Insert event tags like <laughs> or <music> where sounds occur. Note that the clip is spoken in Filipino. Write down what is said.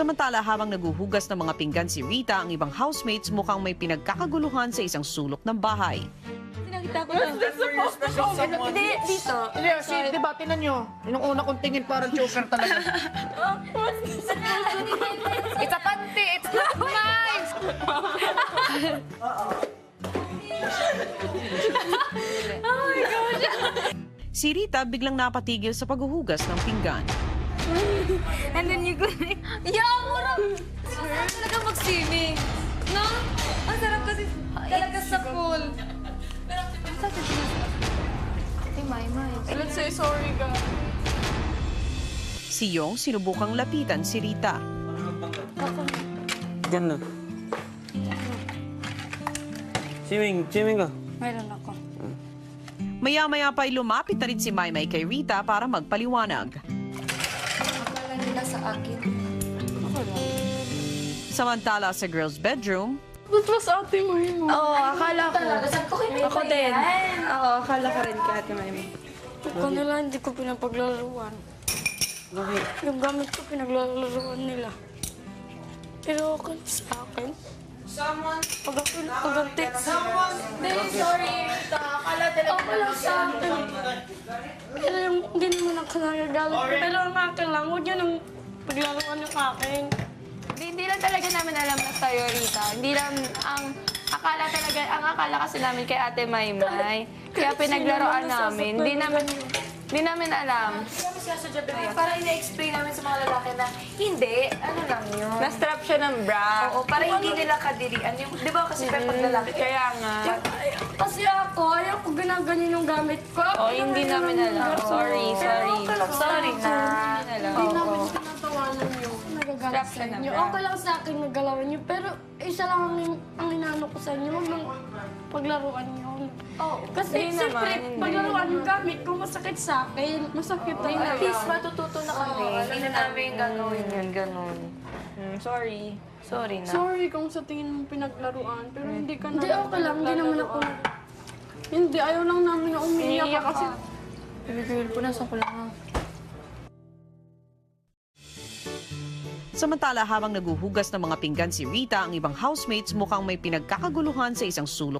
Samantala habang naguhugas ng mga pinggan si Rita, ang ibang housemates mukhang may pinagkakaguluhan sa isang sulok ng bahay. Nakita ko lang. Hindi, dito. Hindi, si, di ba, tinan nyo, nung una kong tingin parang joker talaga. <laughs> It's a panty! It's not nice! <laughs> Si Rita biglang napatigil sa paghuhugas ng pinggan. <laughs> And then you go like, yeah, mura! Sarap talaga mag-swimming. No? Ang sarap kasi talaga sa pool. Sabi ko Ate Maymay. Let's say sorry, guys. Si Yong sinubukang lapitan si Rita. Diyan na. Swimming, swimming ka. Meron ako. Maya-maya pa ay lumapit na rin si Maymay kay Rita para magpaliwanag. Nila sa akin. Ako lang. Samantala sa girls' bedroom, Ba't mas ate mo yun? Oo, akala ko. Ako din. Oo, akala ko rin kay Ate Maymay. Kung nila hindi ko pinapaglaruan. Bakit? Yung gamit ko pinaglalaruan nila. Pero okay sa akin. Pag ako pag Hindi, sorry. Akala talaga. Okay lang sa akin. Pero yung hindi naman ako nagagalit. Pero ang akin lang, huwag yun ang paglaruan yung akin. Hindi, hindi lang talaga namin alam na sa'yo, Rita. Hindi lang, ang akala talaga, ang akala kasi namin kay Ate Maymay. <laughs> Kaya pinaglaruan namin. Hindi namin, hindi namin alam. Para ina-explain namin sa mga lalaki na, hindi, ano lang yun. Na-strap siya ng bra. Oo, para hindi nila kadirian. Yung, di ba kasi pag lalaki, Kaya nga. Ako, ayaw ko ginaganyan yung gamit ko. Oh, hindi namin alam. Sorry, sorry. sorry na. Hindi alam. Hindi namin tinatawanan yun. Nagagalit Strap sa ka na, inyo. Okay lang sa akin nagalawan nyo. Pero isa lang ang, ang inaano ko sa inyo. Nang paglaruan nyo. Oo. Kasi Hindi siyempre, naman, hindi. paglaruan yung gamit ko, masakit sa akin. Masakit At talaga. least matututo na kami. Hindi na namin gagawin yun, ganun. Hmm, sorry. Sorry na. Sorry kung sa tingin mo pinaglaruan, pero hindi ka na. Hindi, okay lang. Hindi naman ako. Hindi, ayaw lang namin na umiiyak Umiiyak kasi. Bibigil ko na sa kulang. Samantala habang naguhugas ng mga pinggan si Rita, ang ibang housemates mukhang may pinagkakaguluhan sa isang sulok